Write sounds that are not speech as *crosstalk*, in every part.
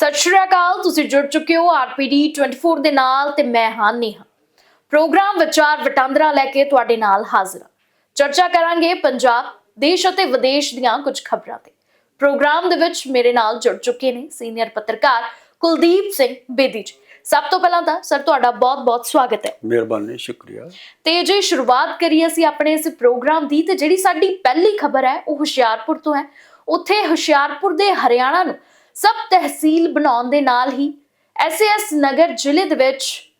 ਸਤਿ ਸ਼੍ਰੀ ਅਕਾਲ ਤੁਸੀਂ ਜੁੜ ਚੁੱਕੇ ਹੋ ਆਰਪੀਡੀ 24 ਦੇ ਨਾਲ ਤੇ ਮੈਂ ਹਾਂ ਨੇਹਾ। ਪ੍ਰੋਗਰਾਮ ਵਿਚਾਰ ਵਟਾਂਦਰਾ ਲੈ ਕੇ ਤੁਹਾਡੇ ਨਾਲ ਹਾਜ਼ਰ ਹਾਂ। ਚਰਚਾ ਕਰਾਂਗੇ ਪੰਜਾਬ ਦੇਸ਼ ਅਤੇ ਵਿਦੇਸ਼ ਦੀਆਂ ਕੁਝ ਖਬਰਾਂ ਤੇ। ਪ੍ਰੋਗਰਾਮ ਦੇ ਵਿੱਚ ਮੇਰੇ ਨਾਲ ਜੁੜ ਚੁੱਕੇ ਨੇ ਸੀਨੀਅਰ ਪੱਤਰਕਾਰ ਕੁਲਦੀਪ ਸਿੰਘ ਬੇਦੀ ਜੀ। ਸਭ ਤੋਂ ਪਹਿਲਾਂ ਤਾਂ ਸਰ ਤੁਹਾਡਾ ਬਹੁਤ-ਬਹੁਤ ਸਵਾਗਤ ਹੈ। ਮਿਹਰਬਾਨੀ ਸ਼ੁਕਰੀਆ। ਤੇ ਜੇ ਸ਼ੁਰੂਆਤ ਕਰੀਏ ਅਸੀਂ ਆਪਣੇ ਇਸ ਪ੍ਰੋਗਰਾਮ ਦੀ ਤੇ ਜਿਹੜੀ ਸਾਡੀ ਪਹਿਲੀ ਖਬਰ ਹੈ ਉਹ ਹੁਸ਼ਿਆਰਪੁਰ ਤੋਂ ਹੈ। ਉੱਥੇ ਹੁਸ਼ਿਆਰਪੁਰ ਦੇ ਹਰਿਆਣਾ ਨੂੰ ਸਬ ਤਹਿਸੀਲ ਬਣਾਉਣ ਦੇ ਨਾਲ ਹੀ ਐਸਐਸ ਨਗਰ ਜ਼ਿਲ੍ਹੇ ਦੇ ਵਿੱਚ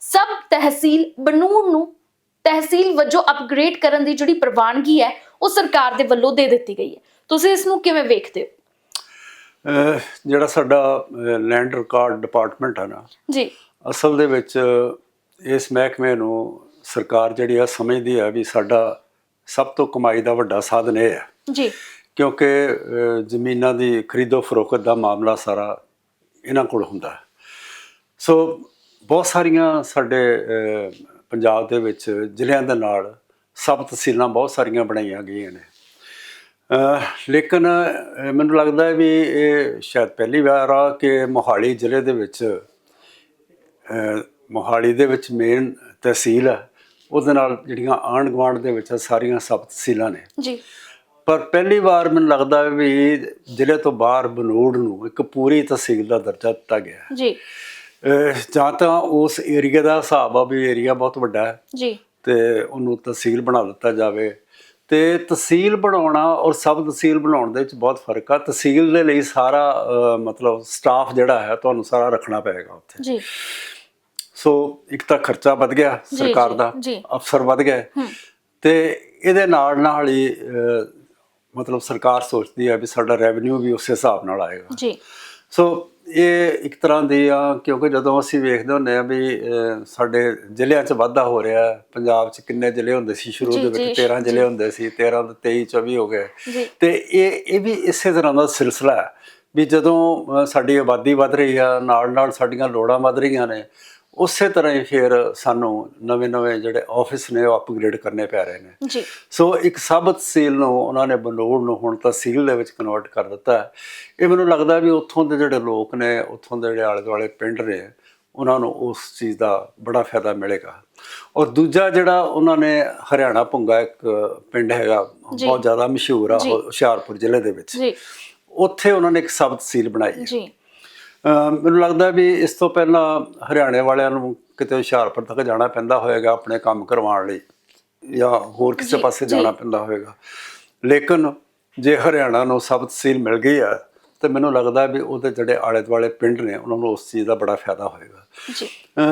ਸਬ ਤਹਿਸੀਲ ਬਨੂੜ ਨੂੰ ਤਹਿਸੀਲ ਵਜੋਂ ਅਪਗ੍ਰੇਡ ਕਰਨ ਦੀ ਜਿਹੜੀ ਪ੍ਰਵਾਨਗੀ ਹੈ ਉਹ ਸਰਕਾਰ ਦੇ ਵੱਲੋਂ ਦੇ ਦਿੱਤੀ ਗਈ ਹੈ। ਤੁਸੀਂ ਇਸ ਨੂੰ ਕਿਵੇਂ ਵੇਖਦੇ ਹੋ? ਜਿਹੜਾ ਸਾਡਾ ਲੈਂਡ ਰਿਕਾਰਡ ਡਿਪਾਰਟਮੈਂਟ ਹੈ ਨਾ ਜੀ। ਅਸਲ ਦੇ ਵਿੱਚ ਇਸ ਮਹਿਕਮੇ ਨੂੰ ਸਰਕਾਰ ਜਿਹੜੀ ਆ ਸਮਝਦੀ ਹੈ ਵੀ ਸਾਡਾ ਸਭ ਤੋਂ ਕਮਾਈ ਦਾ ਵੱਡਾ ਸਾਧਨ ਇਹ ਹੈ। ਜੀ। ਕਿਉਂਕਿ ਜ਼ਮੀਨਾਂ ਦੀ ਖਰੀਦੋ ਫਰੋਖਤ ਦਾ ਮਾਮਲਾ ਸਾਰਾ ਇਹਨਾਂ ਕੋਲ ਹੁੰਦਾ ਹੈ। ਸੋ, ਬਹੁਤ ਸਾਰੀਆਂ ਸਾਡੇ ਪੰਜਾਬ ਦੇ ਵਿੱਚ ਜ਼ਿਲ੍ਹਿਆਂ ਦੇ ਨਾਲ ਸਬ ਤਹਿਸੀਲਾਂ ਬਹੁਤ ਸਾਰੀਆਂ ਬਣਾਈਆਂ ਗਈਆਂ ਨੇ। ਲੇਕਿਨ ਮੈਨੂੰ ਲੱਗਦਾ ਹੈ ਵੀ ਇਹ ਸ਼ਾਇਦ ਪਹਿਲੀ ਵਾਰ ਆ ਕਿ ਮੋਹਾਲੀ ਜ਼ਿਲ੍ਹੇ ਦੇ ਵਿੱਚ ਮੋਹਾਲੀ ਦੇ ਵਿੱਚ ਮੇਨ ਤਹਿਸੀਲ ਹੈ। ਉਹਦੇ ਨਾਲ ਜਿਹੜੀਆਂ ਆਂਢ ਗੁਆਂਢ ਦੇ ਵਿੱਚ ਸਾਰੀਆਂ ਸਬ ਤਹਿਸੀਲਾਂ ਨੇ। ਜੀ। ਪਰ ਪਹਿਲੀ ਵਾਰ ਮੈਨੂੰ ਲੱਗਦਾ ਵੀ ਜ਼ਿਲ੍ਹੇ ਤੋਂ ਬਾਹਰ ਬਨੂੜ ਨੂੰ ਇੱਕ ਪੂਰੀ ਤਹਿਸੀਲ ਦਾ ਦਰਜਾ ਦਿੱਤਾ ਗਿਆ ਹੈ। ਜੀ। ਜਾਂ ਤਾਂ ਉਸ ਏਰੀਆ ਦਾ ਹਿਸਾਬ ਆ ਵੀ ਏਰੀਆ ਬਹੁਤ ਵੱਡਾ ਹੈ। ਜੀ। ਤੇ ਉਹਨੂੰ ਤਹਿਸੀਲ ਬਣਾ ਦਿੱਤਾ ਜਾਵੇ। ਤੇ ਤਹਿਸੀਲ ਬਣਾਉਣਾ ਔਰ ਸਬ ਤਹਿਸੀਲ ਬਣਾਉਣ ਦੇ ਵਿੱਚ ਬਹੁਤ ਫ਼ਰਕ ਆ। ਤਹਿਸੀਲ ਦੇ ਲਈ ਸਾਰਾ ਮਤਲਬ ਸਟਾਫ ਜਿਹੜਾ ਹੈ ਤੁਹਾਨੂੰ ਸਾਰਾ ਰੱਖਣਾ ਪਏਗਾ ਉੱਥੇ। ਜੀ। ਸੋ ਇੱਕ ਤਾਂ ਖਰਚਾ ਵੱਧ ਗਿਆ ਸਰਕਾਰ ਦਾ। ਅਫਸਰ ਵੱਧ ਗਏ। ਤੇ ਇਹਦੇ ਨਾਲ ਨਾਲ ਹੀ ਮਤਲਬ ਸਰਕਾਰ ਸੋਚਦੀ ਹੈ ਵੀ ਸਾਡਾ ਰੈਵਨਿਊ ਵੀ ਉਸੇ ਹਿਸਾਬ ਨਾਲ ਆਏਗਾ। ਜੀ। ਸੋ ਇਹ ਇੱਕ ਤਰ੍ਹਾਂ ਦੀ ਆ ਕਿਉਂਕਿ ਜਦੋਂ ਅਸੀਂ ਵੇਖਦੇ ਹੁੰਦੇ ਆ ਵੀ ਸਾਡੇ ਜ਼ਿਲ੍ਹਿਆਂ 'ਚ ਵਾਧਾ ਹੋ ਰਿਹਾ ਹੈ ਪੰਜਾਬ 'ਚ ਕਿੰਨੇ ਜ਼ਿਲ੍ਹੇ ਹੁੰਦੇ ਸੀ ਸ਼ੁਰੂ ਦੇ ਵਿੱਚ? ਜੀ, 13 ਜ਼ਿਲ੍ਹੇ ਹੁੰਦੇ ਸੀ 13 ਤੋਂ 23 24 ਹੋ ਗਏ। ਤੇ ਇਹ ਇਹ ਵੀ ਇਸੇ ਤਰ੍ਹਾਂ ਦਾ ਸਿਲਸਿਲਾ ਹੈ ਵੀ ਜਦੋਂ ਸਾਡੀ ਆਬਾਦੀ ਵੱਧ ਰਹੀ ਆ ਨਾਲ ਨਾਲ ਸਾਡੀਆਂ ਲੋੜਾਂ ਵੱਧ ਰਹੀਆਂ ਨੇ ਉਸੇ ਤਰ੍ਹਾਂ ਹੀ ਫਿਰ ਸਾਨੂੰ ਨਵੇਂ-ਨਵੇਂ ਜਿਹੜੇ ਆਫਿਸ ਨੇ ਉਹ ਅਪਗ੍ਰੇਡ ਕਰਨੇ ਪੈ ਰਹੇ ਨੇ। ਜੀ। ਸੋ ਇੱਕ ਸਬ ਤਹਿਸੀਲ ਨੂੰ ਉਹਨਾਂ ਨੇ ਬਨੂੜ ਨੂੰ ਹੁਣ ਤਹਿਸੀਲ ਦੇ ਵਿੱਚ ਕਨਵਰਟ ਕਰ ਦਿੱਤਾ। ਹੈ। ਇਹ ਮੈਨੂੰ ਲੱਗਦਾ ਵੀ ਉੱਥੋਂ ਦੇ ਜਿਹੜੇ ਲੋਕ ਨੇ ਉੱਥੋਂ ਦੇ ਜਿਹੜੇ ਆਲੇ ਦੁਆਲੇ ਪਿੰਡ ਨੇ ਉਹਨਾਂ ਨੂੰ ਉਸ ਚੀਜ਼ ਦਾ ਬੜਾ ਫਾਇਦਾ ਮਿਲੇਗਾ। ਔਰ ਦੂਜਾ ਜਿਹੜਾ ਉਹਨਾਂ ਨੇ ਹਰਿਆਣਾ ਭੁੰਗਾ ਇੱਕ ਪਿੰਡ ਹੈਗਾ। ਬਹੁਤ ਜ਼ਿਆਦਾ ਮਸ਼ਹੂਰ ਆ ਹੁਸ਼ਿਆਰਪੁਰ ਜ਼ਿਲ੍ਹੇ ਦੇ ਵਿੱਚ। ਜੀ। ਉੱਥੇ ਉਹਨਾਂ ਨੇ ਇੱਕ ਸਬ ਤਹਿਸੀਲ ਬਣਾਈ ਹੈ। ਜੀ। ਮੈਨੂੰ ਲੱਗਦਾ ਵੀ ਇਸ ਤੋਂ ਪਹਿਲਾਂ ਹਰਿਆਣੇ ਵਾਲਿਆਂ ਨੂੰ ਕਿਤੇ ਹੁਸ਼ਿਆਰਪੁਰ ਤੱਕ ਜਾਣਾ ਪੈਂਦਾ ਹੋਵੇਗਾ ਆਪਣੇ ਕੰਮ ਕਰਵਾਉਣ ਲਈ ਜਾਂ ਹੋਰ ਕਿਸੇ ਪਾਸੇ। ਜਾਣਾ ਪੈਂਦਾ ਹੋਵੇਗਾ। ਲੇਕਿਨ ਜੇ ਹਰਿਆਣਾ ਨੂੰ ਸਬ ਤਹਿਸੀਲ ਮਿਲ ਗਈ ਹੈ ਤੇ ਮੈਨੂੰ ਲੱਗਦਾ ਵੀ ਉਹਦੇ ਜਿਹੜੇ ਆਲੇ ਦੁਆਲੇ ਪਿੰਡ ਨੇ ਉਹਨਾਂ ਨੂੰ ਉਸ ਚੀਜ਼ ਦਾ ਬੜਾ ਫਾਇਦਾ ਹੋਵੇਗਾ। ਜੀ।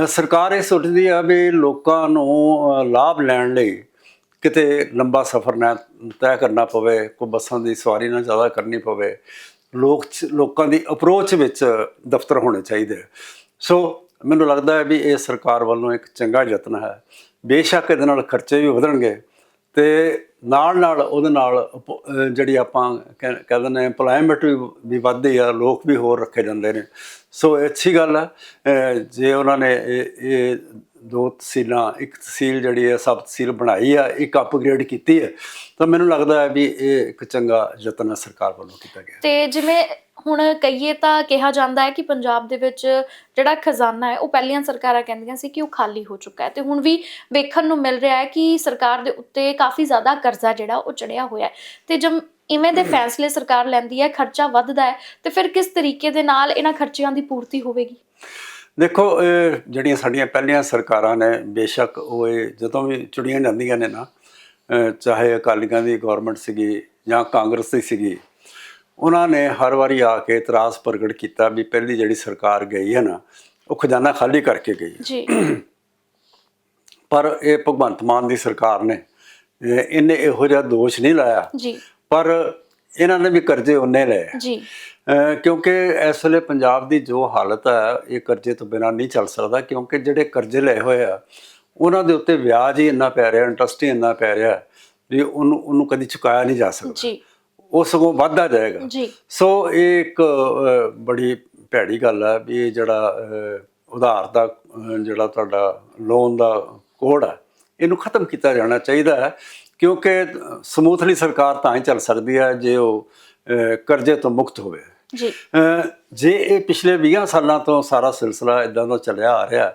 ਸਰਕਾਰ ਇਹ ਸੋਚਦੀ ਆ ਵੀ ਲੋਕਾਂ ਨੂੰ ਲਾਭ ਲੈਣ ਲਈ ਕਿਤੇ ਲੰਬਾ ਸਫ਼ਰ ਨਾ ਤੈਅ ਕਰਨਾ ਪਵੇ ਕੋਈ ਬੱਸਾਂ ਦੀ ਸਵਾਰੀ ਨਾ ਜ਼ਿਆਦਾ ਕਰਨੀ ਪਵੇ ਲੋਕ ਲੋਕਾਂ ਦੀ ਅਪਰੋਚ ਵਿੱਚ ਦਫ਼ਤਰ ਹੋਣੇ ਚਾਹੀਦੇ ਸੋ ਮੈਨੂੰ ਲੱਗਦਾ ਹੈ ਵੀ ਇਹ ਸਰਕਾਰ ਵੱਲੋਂ ਇੱਕ ਚੰਗਾ ਯਤਨ ਹੈ। ਬੇਸ਼ੱਕ ਇਹਦੇ ਨਾਲ ਖਰਚੇ ਵੀ ਵਧਣਗੇ ਤੇ ਨਾਲ ਨਾਲ ਉਹਦੇ ਨਾਲ ਜਿਹੜੀ ਆਪਾਂ ਕਹਿ ਕਹਿ ਦਿੰਦੇ ਹਾਂ EMPLOYMENT ਵੀ ਵੀ ਵੱਧਦੀ ਆ, ਲੋਕ ਵੀ ਹੋਰ ਰੱਖੇ ਜਾਂਦੇ ਨੇ। ਸੋ ਇਹ ਅੱਛੀ ਗੱਲ ਹੈ। ਜੇ ਉਹਨਾਂ ਨੇ ਇਹ ਦੋ ਤਹਿਸੀਲਾਂ ਇੱਕ ਤਹਿਸੀਲ ਜਿਹੜੀ ਹੈ ਸਬ ਤਹਿਸੀਲ ਬਣਾਈ ਆ, ਇੱਕ ਅਪਗ੍ਰੇਡ ਕੀਤੀ ਹੈ। ਤਾਂ ਮੈਨੂੰ ਲੱਗਦਾ ਹੈ ਵੀ ਇਹ ਇੱਕ ਚੰਗਾ ਯਤਨ ਹੈ ਸਰਕਾਰ ਵੱਲੋਂ ਕੀਤਾ ਗਿਆ। ਤੇ ਜਿਵੇਂ ਹੁਣ ਕਹੀਏ ਤਾਂ ਕਿਹਾ ਜਾਂਦਾ ਹੈ ਕਿ ਪੰਜਾਬ ਦੇ ਵਿੱਚ ਜਿਹੜਾ ਖਜ਼ਾਨਾ ਹੈ, ਉਹ ਪਹਿਲੀਆਂ ਸਰਕਾਰਾਂ ਕਹਿੰਦੀਆਂ ਸੀ ਕਿ ਉਹ ਖਾਲੀ ਹੋ ਚੁੱਕਾ ਹੈ। ਤੇ ਹੁਣ ਵੀ ਵੇਖਣ ਨੂੰ ਮਿਲ ਰਿਹਾ ਹੈ ਕਿ ਸਰਕਾਰ ਦੇ ਉੱਤੇ ਕਾਫੀ ਜ਼ਿਆਦਾ ਕਰਜ਼ਾ ਜਿਹੜਾ, ਉਹ ਚੜਿਆ ਹੋਇਆ ਹੈ। ਤੇ ਜਦ ਇਵੇਂ ਦੇ ਫੈਸਲੇ ਸਰਕਾਰ ਲੈਂਦੀ ਹੈ, ਖਰਚਾ ਵੱਧਦਾ ਹੈ, ਤੇ ਫਿਰ ਕਿਸ ਤਰੀਕੇ ਦੇ ਨਾਲ ਇਹਨਾਂ ਖਰਚਿਆਂ ਦੀ ਪੂਰਤੀ ਹੋਵੇਗੀ? ਦੇਖੋ ਜਿਹੜੀਆਂ ਸਾਡੀਆਂ ਪਹਿਲੀਆਂ ਸਰਕਾਰਾਂ ਨੇ ਬੇਸ਼ੱਕ ਉਹ ਜਦੋਂ ਵੀ ਚੁਣੀਆਂ ਜਾਂਦੀਆਂ ਨੇ ਨਾ ਚਾਹੇ ਅਕਾਲੀਆਂ ਦੀ ਗਵਰਨਮੈਂਟ ਸੀਗੀ ਜਾਂ ਕਾਂਗਰਸ ਦੀ ਸੀਗੀ ਉਹਨਾਂ ਨੇ ਹਰ ਵਾਰੀ ਆ ਕੇ ਇਤਰਾਜ਼ ਪ੍ਰਗਟ ਕੀਤਾ ਵੀ ਪਹਿਲੀ ਜਿਹੜੀ ਸਰਕਾਰ ਗਈ ਹੈ ਨਾ ਉਹ ਖਜ਼ਾਨਾ ਖਾਲੀ ਕਰਕੇ ਗਈ ਹੈ। ਜੀ। *clears throat* ਪਰ ਇਹ ਭਗਵੰਤ ਮਾਨ ਦੀ ਸਰਕਾਰ ਨੇ ਇਹ- ਇਹਨੇ ਇਹੋ ਜਿਹਾ ਦੋਸ਼ ਨਹੀਂ ਲਾਇਆ। ਜੀ। ਪਰ ਇਹਨਾਂ ਨੇ ਵੀ ਕਰਜ਼ੇ ਉਹਨੇ ਲਏ। ਜੀ। ਕਿਉਂਕਿ ਇਸ ਵੇਲੇ ਪੰਜਾਬ ਦੀ ਜੋ ਹਾਲਤ ਹੈ ਇਹ ਕਰਜ਼ੇ ਤੋਂ ਬਿਨਾਂ ਨਹੀਂ ਚੱਲ ਸਕਦਾ ਕਿਉਂਕਿ ਜਿਹੜੇ ਕਰਜ਼ੇ ਲਏ ਹੋਏ ਆ ਉਹਨਾਂ ਦੇ ਉੱਤੇ ਵਿਆਜ ਹੀ ਇੰਨਾ ਪੈ ਰਿਹਾ ਇੰਟਰਸਟ ਹੀ ਇੰਨਾ ਪੈ ਰਿਹਾ ਵੀ ਉਹਨੂੰ ਉਹਨੂੰ ਕਦੀ ਚੁਕਾਇਆ ਨਹੀਂ ਜਾ ਸਕਦਾ। ਜੀ। ਉਹ ਸਗੋਂ ਵੱਧਦਾ ਜਾਏਗਾ। ਜੀ। ਸੋ ਇਹ ਇੱਕ ਬੜੀ ਭੈੜੀ ਗੱਲ ਹੈ ਵੀ ਇਹ ਜਿਹੜਾ ਉਧਾਰ ਦਾ ਜਿਹੜਾ ਤੁਹਾਡਾ ਲੋਨ ਦਾ ਕੋਡ ਹੈ ਇਹਨੂੰ ਖਤਮ ਕੀਤਾ ਜਾਣਾ ਚਾਹੀਦਾ ਹੈ। ਕਿਉਂਕਿ ਸਮੂਥਲੀ ਸਰਕਾਰ ਤਾਂ ਹੀ ਚੱਲ ਸਕਦੀ ਹੈ ਜੇ ਉਹ ਕਰਜ਼ੇ ਤੋਂ ਮੁਕਤ ਹੋਵੇ। ਜੀ। ਇਹ ਪਿਛਲੇ 20 ਸਾਲਾਂ ਤੋਂ ਸਾਰਾ ਸਿਲਸਿਲਾ ਇਦਾਂ ਦਾ ਚੱਲਿਆ ਆ ਰਿਹਾ